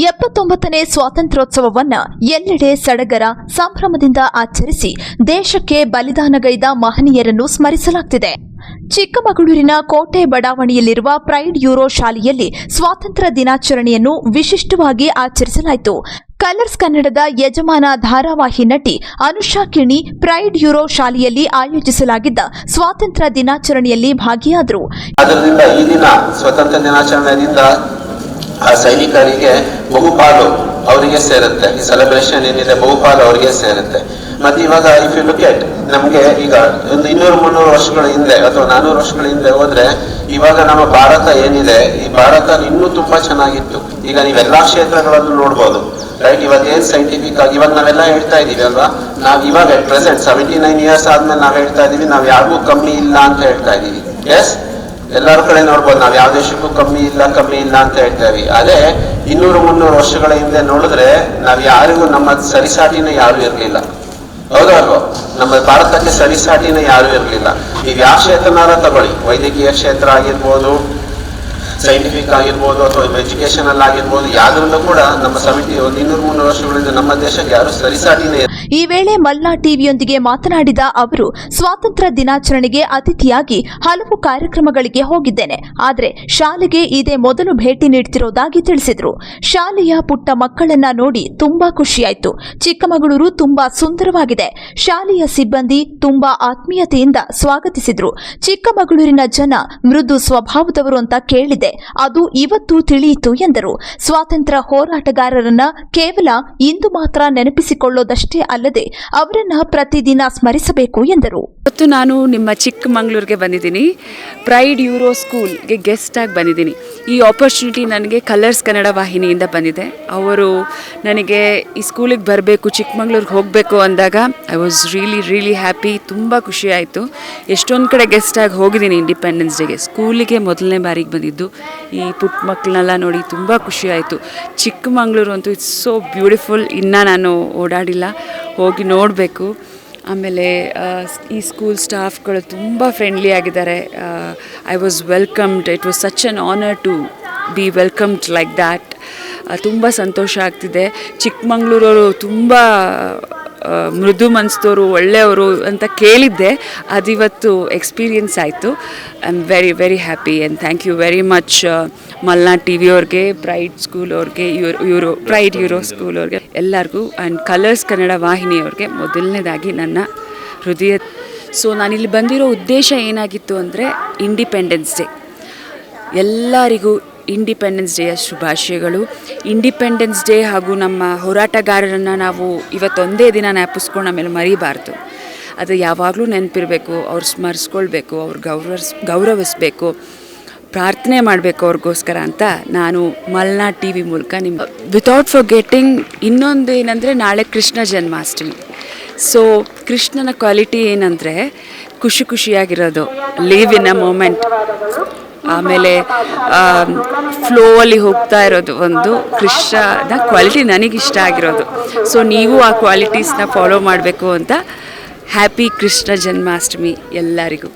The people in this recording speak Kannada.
ಎಪ್ಪತ್ತೊಂಬತ್ತನೇ ಸ್ವಾತಂತ್ರ್ಯೋತ್ಸವವನ್ನ ಎಲ್ಲೆಡೆ ಸಡಗರ ಸಂಭ್ರಮದಿಂದ ಆಚರಿಸಿ ದೇಶಕ್ಕೆ ಬಲಿದಾನಗೈದ ಮಹನೀಯರನ್ನು ಸ್ಮರಿಸಲಾಗುತ್ತಿದೆ ಚಿಕ್ಕಮಗಳೂರಿನ ಕೋಟೆ ಬಡಾವಣೆಯಲ್ಲಿರುವ ಪ್ರೈಡ್ ಯೂರೋ ಶಾಲೆಯಲ್ಲಿ ಸ್ವಾತಂತ್ರ್ಯ ದಿನಾಚರಣೆಯನ್ನು ವಿಶಿಷ್ಟವಾಗಿ ಆಚರಿಸಲಾಯಿತು. ಕಲರ್ಸ್ ಕನ್ನಡದ ಯಜಮಾನ ಧಾರಾವಾಹಿ ನಟಿ ಅನುಷಾ ಕಿಣಿ ಪ್ರೈಡ್ ಯೂರೋ ಶಾಲೆಯಲ್ಲಿ ಆಯೋಜಿಸಲಾಗಿದ್ದ ಸ್ವಾತಂತ್ರ್ಯ ದಿನಾಚರಣೆಯಲ್ಲಿ ಭಾಗಿಯಾದರು. ಆ ಸೈನಿಕರಿಗೆ ಬಹುಪಾಲು ಅವರಿಗೆ ಸೇರುತ್ತೆ. ಈ ಸೆಲೆಬ್ರೇಷನ್ ಏನಿದೆ, ಬಹುಪಾಲು ಅವರಿಗೆ ಸೇರುತ್ತೆ. ಮತ್ತೆ ಇವಾಗ ಇಫ್ ಯು ಲುಕ್ ಎಟ್ ನಮ್ಗೆ ಈಗ ಒಂದು ಇನ್ನೂರು ಮುನ್ನೂರು ವರ್ಷಗಳ ಹಿಂದೆ ಅಥವಾ ನಾನೂರು ವರ್ಷಗಳ ಹಿಂದೆ ಹೋದ್ರೆ ಇವಾಗ ನಮ್ಮ ಭಾರತ ಏನಿದೆ, ಈ ಭಾರತ ಇನ್ನೂ ತುಂಬಾ ಚೆನ್ನಾಗಿತ್ತು. ಈಗ ನೀವೆಲ್ಲಾ ಕ್ಷೇತ್ರಗಳಲ್ಲೂ ನೋಡ್ಬೋದು. ರೈಟ್ ಇವಾಗ ಏನ್ ಸೈಂಟಿಫಿಕ್ ಆಗಿ ಇವಾಗ ನಾವೆಲ್ಲ ಹೇಳ್ತಾ ಇದೀವಿ ಅಲ್ವಾ? ನಾವ್ ಇವಾಗ ಪ್ರೆಸೆಂಟ್ ಸೆವೆಂಟಿ ನೈನ್ ಇಯರ್ಸ್ ಆದ್ಮೇಲೆ ನಾವ್ ಹೇಳ್ತಾ ಇದೀವಿ ನಾವ್ ಯಾರಿಗೂ ಕಮ್ಮಿ ಇಲ್ಲ ಅಂತ ಹೇಳ್ತಾ ಇದೀವಿ ಎಸ್ ಎಲ್ಲರ ಕಡೆ ನೋಡ್ಬೋದು, ನಾವು ಯಾವ ದೇಶಕ್ಕೂ ಕಮ್ಮಿ ಇಲ್ಲ ಕಮ್ಮಿ ಇಲ್ಲ ಅಂತ ಹೇಳ್ತೇವೆ ಅದೇ ಇನ್ನೂರು ಮುನ್ನೂರು ವರ್ಷಗಳ ಹಿಂದೆ ನೋಡಿದ್ರೆ ನಾವು ಯಾರಿಗೂ ನಮ್ಮ ಸರಿಸಾಟಿನ ಯಾರು ಇರಲಿಲ್ಲ. ಹೌದಾ ನಮ್ಮ ಭಾರತಕ್ಕೆ ಸರಿಸಾಟಿನ ಯಾರು ಇರಲಿಲ್ಲ. ಈಗ ಯಾವ ಕ್ಷೇತ್ರನಾರ ತಗೊಳ್ಳಿ. ವೈದ್ಯಕೀಯ ಕ್ಷೇತ್ರ ಆಗಿರ್ಬೋದು ಸೈಂಟಿಫಿಕ್ ಆಗಿರ್ಬೋದು ಅಥವಾ ಎಜುಕೇಶನಲ್ ಆಗಿರ್ಬೋದು, ಯಾವ್ದ್ರಲ್ಲೂ ಕೂಡ ನಮ್ಮ ಸಮಿತಿ ಒಂದು ಇನ್ನೂರು ಮುನ್ನೂರು ವರ್ಷಗಳಿಂದ ನಮ್ಮ ದೇಶಕ್ಕೆ ಯಾರು ಸರಿಸಾಟಿನೇ ಈ ವೇಳೆ ಮಲ್ನಾ ಟಿವಿಯೊಂದಿಗೆ ಮಾತನಾಡಿದ ಅವರು, ಸ್ವಾತಂತ್ರ್ಯ ದಿನಾಚರಣೆಗೆ ಅತಿಥಿಯಾಗಿ ಹಲವು ಕಾರ್ಯಕ್ರಮಗಳಿಗೆ ಹೋಗಿದ್ದೇನೆ. ಆದರೆ ಶಾಲೆಗೆ ಇದೇ ಮೊದಲು ಭೇಟಿ ನೀಡುತ್ತಿರುವುದಾಗಿ ತಿಳಿಸಿದರು. ಶಾಲೆಯ ಪುಟ್ಟ ಮಕ್ಕಳನ್ನ ನೋಡಿ ತುಂಬಾ ಖುಷಿಯಾಯಿತು. ಚಿಕ್ಕಮಗಳೂರು ತುಂಬಾ ಸುಂದರವಾಗಿದೆ. ಶಾಲೆಯ ಸಿಬ್ಬಂದಿ ತುಂಬಾ ಆತ್ಮೀಯತೆಯಿಂದ ಸ್ವಾಗತಿಸಿದ್ರು. ಚಿಕ್ಕಮಗಳೂರಿನ ಜನ ಮೃದು ಸ್ವಭಾವದವರು ಅಂತ ಕೇಳಿದೆ. ಅದು ಇವತ್ತು ತಿಳಿಯಿತು ಎಂದರು. ಸ್ವಾತಂತ್ರ್ಯ ಹೋರಾಟಗಾರರನ್ನ ಕೇವಲ ಇಂದು ಮಾತ್ರ ನೆನಪಿಸಿಕೊಳ್ಳೋದಷ್ಟೇ ಅಲ್ಲದೆ ಅವರನ್ನ ಪ್ರತಿದಿನ ಸ್ಮರಿಸಬೇಕು ಎಂದರು. ಇವತ್ತು ನಾನು ನಿಮ್ಮ ಚಿಕ್ಕಮಂಗ್ಳೂರಿಗೆ ಬಂದಿದ್ದೀನಿ. ಪ್ರೈಡ್ ಯೂರೋ ಸ್ಕೂಲ್ಗೆ ಗೆಸ್ಟ್ ಆಗಿ ಬಂದಿದ್ದೀನಿ. ಈ ಆಪರ್ಚುನಿಟಿ ನನಗೆ ಕಲರ್ಸ್ ಕನ್ನಡ ವಾಹಿನಿಯಿಂದ ಬಂದಿದೆ. ಅವರು ನನಗೆ ಈ ಸ್ಕೂಲಿಗೆ ಬರಬೇಕು, ಚಿಕ್ಕಮಂಗ್ಳೂರಿಗೆ ಹೋಗಬೇಕು ಅಂದಾಗ I was really really happy ತುಂಬ ಖುಷಿ ಆಯಿತು. ಎಷ್ಟೊಂದು ಕಡೆ ಗೆಸ್ಟಾಗಿ ಹೋಗಿದ್ದೀನಿ ಇಂಡಿಪೆಂಡೆನ್ಸ್ ಡೇಗೆ ಸ್ಕೂಲಿಗೆ ಮೊದಲನೇ ಬಾರಿಗೆ ಬಂದಿದ್ದು. ಈ ಪುಟ್ಟ ಮಕ್ಕಳನ್ನೆಲ್ಲ ನೋಡಿ ತುಂಬ ಖುಷಿ ಆಯಿತು. ಚಿಕ್ಕಮಂಗ್ಳೂರು ಅಂತೂ ಇಟ್ಸ್ ಸೋ ಬ್ಯೂಟಿಫುಲ್ ಇನ್ನೂ ನಾನು ಓಡಾಡಿಲ್ಲ. ಹೋಗಿ ನೋಡಬೇಕು. ಆಮೇಲೆ ಈ ಸ್ಕೂಲ್ ಸ್ಟಾಫ್ಗಳು ತುಂಬ ಫ್ರೆಂಡ್ಲಿ ಆಗಿದ್ದಾರೆ. I was welcomed it was such an honour to be welcomed like that ತುಂಬ ಸಂತೋಷ ಆಗ್ತಿದೆ. ಚಿಕ್ಕಮಂಗ್ಳೂರವರು ತುಂಬ ಮೃದು ಮನಸ್ದವರು ಒಳ್ಳೆಯವರು ಅಂತ ಕೇಳಿದ್ದೆ. ಅದಿವತ್ತು ಎಕ್ಸ್ಪೀರಿಯನ್ಸ್ ಆಯಿತು. I am very very happy and thank you very much ಮಲ್ನಾ T V ಅವ್ರಿಗೆ ಪ್ರೈಡ್ ಸ್ಕೂಲ್ ಅವ್ರಿಗೆ Euro Euro Pride Euro School ಅವ್ರಿಗೆ, ಎಲ್ಲರಿಗೂ ಆ್ಯಂಡ್ ಕಲರ್ಸ್ ಕನ್ನಡ ವಾಹಿನಿಯವ್ರಿಗೆ ಮೊದಲನೇದಾಗಿ ನನ್ನ ಹೃದಯ. ಸೊ ನಾನಿಲ್ಲಿ ಬಂದಿರೋ ಉದ್ದೇಶ ಏನಾಗಿತ್ತು ಅಂದರೆ ಇಂಡಿಪೆಂಡೆನ್ಸ್ ಡೇ ಎಲ್ಲರಿಗೂ ಇಂಡಿಪೆಂಡೆನ್ಸ್ ಡೇಯ ಶುಭಾಶಯಗಳು ಇಂಡಿಪೆಂಡೆನ್ಸ್ ಡೇ ಹಾಗೂ ನಮ್ಮ ಹೋರಾಟಗಾರರನ್ನು ನಾವು ಇವತ್ತೊಂದೇ ದಿನ ಜ್ಞಾಪಿಸ್ಕೊಂಡು ಆಮೇಲೆ ಮರಿಬಾರ್ದು. ಅದು ಯಾವಾಗಲೂ ನೆನಪಿರಬೇಕು, ಅವ್ರು ಸ್ಮರಿಸ್ಕೊಳ್ಬೇಕು, ಅವ್ರು ಗೌರವಿಸ್, ಗೌರವಿಸ್ಬೇಕು, ಪ್ರಾರ್ಥನೆ ಮಾಡಬೇಕು ಅವ್ರಿಗೋಸ್ಕರ ಅಂತ ನಾನು ಮಲ್ನಾ ಟಿ ವಿ ಮೂಲಕ ನಿಮ್ಮ ವಿತೌಟ್ ಫಾರ್ ಗೆಟಿಂಗ್ ಇನ್ನೊಂದು ಏನಂದರೆ ನಾಳೆ ಕೃಷ್ಣ ಜನ್ಮಾಷ್ಟಮಿ. ಸೊ ಕೃಷ್ಣನ ಕ್ವಾಲಿಟಿ ಏನಂದರೆ ಖುಷಿ ಖುಷಿಯಾಗಿರೋದು ಲೀವ್ ಇನ್ ಅ ಮೂಮೆಂಟ್ ಆಮೇಲೆ ಫ್ಲೋ ಅಲ್ಲಿ ಹೋಗ್ತಾ ಇರೋದು ಒಂದು ಕೃಷ್ಣದ ಕ್ವಾಲಿಟಿ ನನಗಿಷ್ಟ ಆಗಿರೋದು. ಸೊ ನೀವು ಆ ಕ್ವಾಲಿಟೀಸ್ನ ಫಾಲೋ ಮಾಡಬೇಕು ಅಂತ ಹ್ಯಾಪಿ ಕೃಷ್ಣ ಜನ್ಮಾಷ್ಟಮಿ ಎಲ್ಲರಿಗೂ.